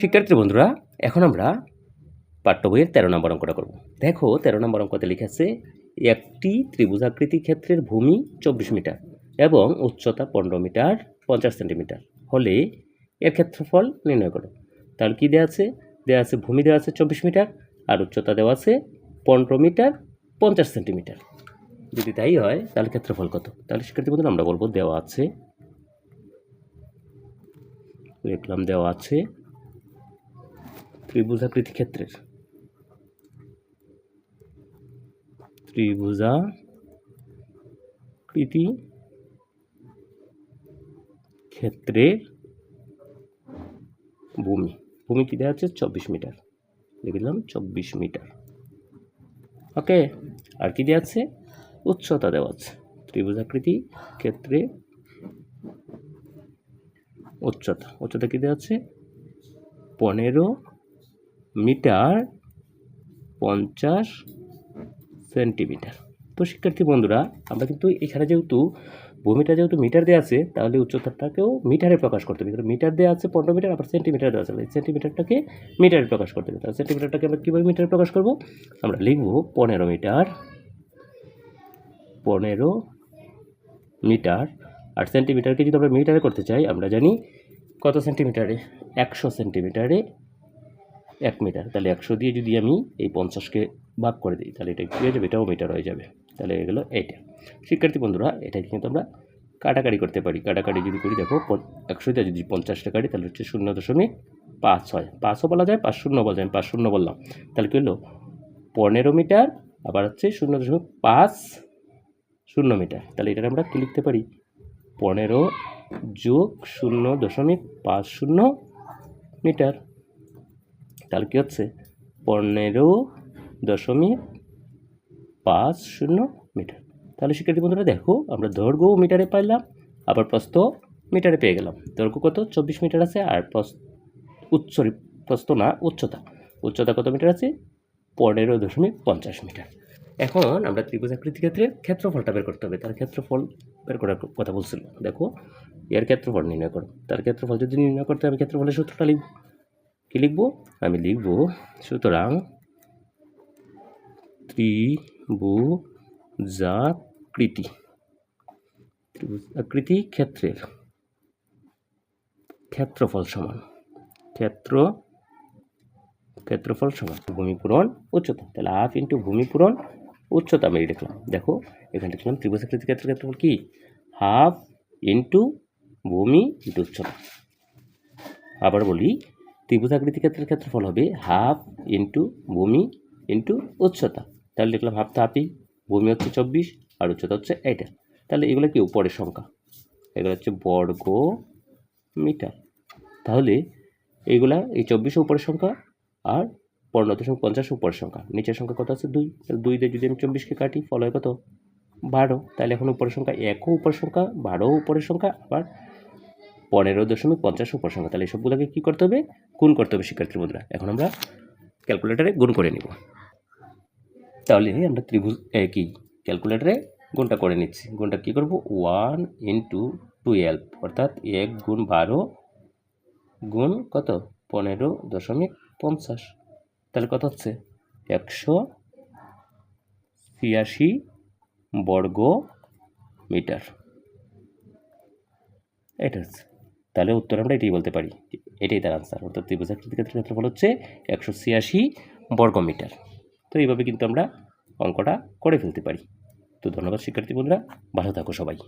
শিক্ষার্থী বন্ধুরা, এখন আমরা পাঠ্য বইয়ের তেরো নম্বর অঙ্কটা করব। দেখো, তেরো নম্বর অঙ্কতে লিখেছে একটি ত্রিভুজাকৃতি ক্ষেত্রের ভূমি চব্বিশ মিটার এবং উচ্চতা পনেরো মিটার, পঞ্চাশ সেন্টিমিটার। হলে এর ক্ষেত্রফল নির্ণয় করো। তাহলে কী দেওয়া আছে? দেওয়া আছে, ভূমি দেওয়া আছে চব্বিশ মিটার আর উচ্চতা দেওয়া আছে পনেরো মিটার, পঞ্চাশ সেন্টিমিটার। যদি তাই হয়, তাহলে ক্ষেত্রফল কত? তাহলে শিক্ষার্থী বন্ধুরা, আমরা বলব দেওয়া আছে লিখলাম দেওয়া আছে ত্রিভুজাকৃতি ক্ষেত্রের। ত্রিভুজাকৃতি ক্ষেত্রের ভূমি। ভূমি কি দেওয়া আছে? চব্বিশ মিটার। লিখে দিলাম চব্বিশ মিটার। ওকে, আর কি দেওয়া আছে? উচ্চতা দেওয়া আছে। ত্রিভুজাকৃতি ক্ষেত্রে উচ্চতা। উচ্চতা কি দেওয়া আছে? পনেরো মিটার পঞ্চাশ সেন্টিমিটার। তো শিক্ষার্থী বন্ধুরা, আমরা কিন্তু এখানে যেহেতু ভূমিটা যেহেতু মিটার দেওয়া আছে, তাহলে উচ্চতাটাকেও মিটারে প্রকাশ করতে হবে। কারণ মিটার দেওয়া আছে পনেরো মিটার, আবার সেন্টিমিটার দেওয়া আছে। সেন্টিমিটারটাকে মিটারে প্রকাশ করতে হবে। তাহলে সেন্টিমিটারটাকে আমরা কীভাবে মিটারে প্রকাশ করব? আমরা লিখব পনেরো মিটার পনেরো মিটার। আর সেন্টিমিটারকে যদি আমরা মিটারে করতে চাই, আমরা জানি কত সেন্টিমিটারে? একশো সেন্টিমিটারে। এক মিটার তাহলে একশো দিয়ে যদি আমি এই পঞ্চাশকে ভাগ করে দিই, তাহলে এটা কী হয়ে যাবে? এটাও মিটার হয়ে যাবে। তাহলে এগুলো এইটা শিক্ষার্থী বন্ধুরা, এটাকে কিন্তু আমরা কাটাকাটি করতে পারি। কাটাকাটি যদি করি, দেখো একশো দিয়ে যদি পঞ্চাশটা কাটি তাহলে হচ্ছে শূন্য দশমিক পাঁচ হয় পাঁচও বলা যায়, পাঁচ শূন্য বলা যায়, আমি পাঁচ শূন্য বললাম। তাহলে কী হলো? পনেরো মিটার আবার হচ্ছে শূন্য দশমিক পাঁচ শূন্য মিটার তাহলে এটা আমরা কী লিখতে পারি? পনেরো যোগ শূন্য দশমিক পাঁচ শূন্য মিটার তাহলে কী হচ্ছে? পনেরো দশমিক পাঁচ শূন্য মিটার। তাহলে শিক্ষার্থী বন্ধুরা দেখো, আমরা দৈর্ঘ্য মিটারে পাইলাম, আবার প্রস্থ মিটারে পেয়ে গেলাম। দৈর্ঘ্য কত? চব্বিশ মিটার আছে, আর উচ্চ প্রস্থ না, উচ্চতা। উচ্চতা কত মিটার আছে? পনেরো দশমিক পঞ্চাশ মিটার। এখন আমরা ত্রিভুজাকৃতি ক্ষেত্রে ক্ষেত্রফলটা বের করতে হবে। তার ক্ষেত্রফল বের করার কথা বলছিল দেখো, এর ক্ষেত্রফল নির্ণয় করো। তার ক্ষেত্রফল যদি নির্ণয় করতে আমি ক্ষেত্রফলের সূত্রটা লিখব। কী লিখব? আমি লিখব, সুতরাং ত্রিভুজাকৃতি। ত্রিভুজাকৃতি ক্ষেত্রের ক্ষেত্রফল সমান। ক্ষেত্র, ক্ষেত্রফল সমান ভূমিপূরণ উচ্চতা। তাহলে হাফ ইন্টু ভূমিপূরণ উচ্চতা আমি লিখলাম। দেখো, এখানে লিখলাম ত্রিভুজাকৃতি ক্ষেত্রের ক্ষেত্রফল কি? হাফ ইন্টু ভূমি ইন্টু উচ্চতা। আবার বলি ত্রিভুজাকৃতি ক্ষেত্রের ক্ষেত্রফল হবে হাফ ইন্টু ভূমি ইন্টু উচ্চতা। তাহলে লিখলাম হাফ তো হাফই ভূমি হচ্ছে চব্বিশ, আর উচ্চতা হচ্ছে এটা তাহলে এগুলো কি উপরের সংখ্যা? এগুলো হচ্ছে বর্গ মিটার। তাহলে এইগুলা এই চব্বিশ উপরের সংখ্যা আর পনেরো দশমিক পঞ্চাশ উপরের সংখ্যা। নিচের সংখ্যা কত আছে? দুই। তাহলে দুই দিয়ে যদি আমি চব্বিশকে কাটি, ফল হয় কত? বারো। তাহলে এখন উপরের সংখ্যা একও উপরের সংখ্যা বারোও উপরের সংখ্যা, আবার পনেরো দশমিক পঞ্চাশ উপর সংখ্যা তাহলে এসবগুলোকে কী করতে হবে? গুণ করতে হবে শিক্ষার্থী বন্ধুরা এখন আমরা ক্যালকুলেটারে গুণ করে নিব। তাহলে আমরা ত্রিভুজ কি? ক্যালকুলেটারে গুণটা করে নিচ্ছি। গুণটা কী করব? One into twelve. অর্থাৎ এক গুণ বারো গুণ কত? পনেরো দশমিক পঞ্চাশ। তাহলে কত হচ্ছে? একশো ছিয়াশি বর্গ মিটার এটা হচ্ছে। তাহলে উত্তর আমরা এটাই বলতে পারি। এটাই তার আনসার অর্থাৎ ত্রিভুজাকৃতি ক্ষেত্রে ক্ষেত্রফল হচ্ছে একশো ছিয়াশি বর্গমিটার তো এইভাবে কিন্তু আমরা অঙ্কটা করে ফেলতে পারি। তো ধন্যবাদ শিক্ষার্থী বন্ধুরা। ভালো থাকো সবাই।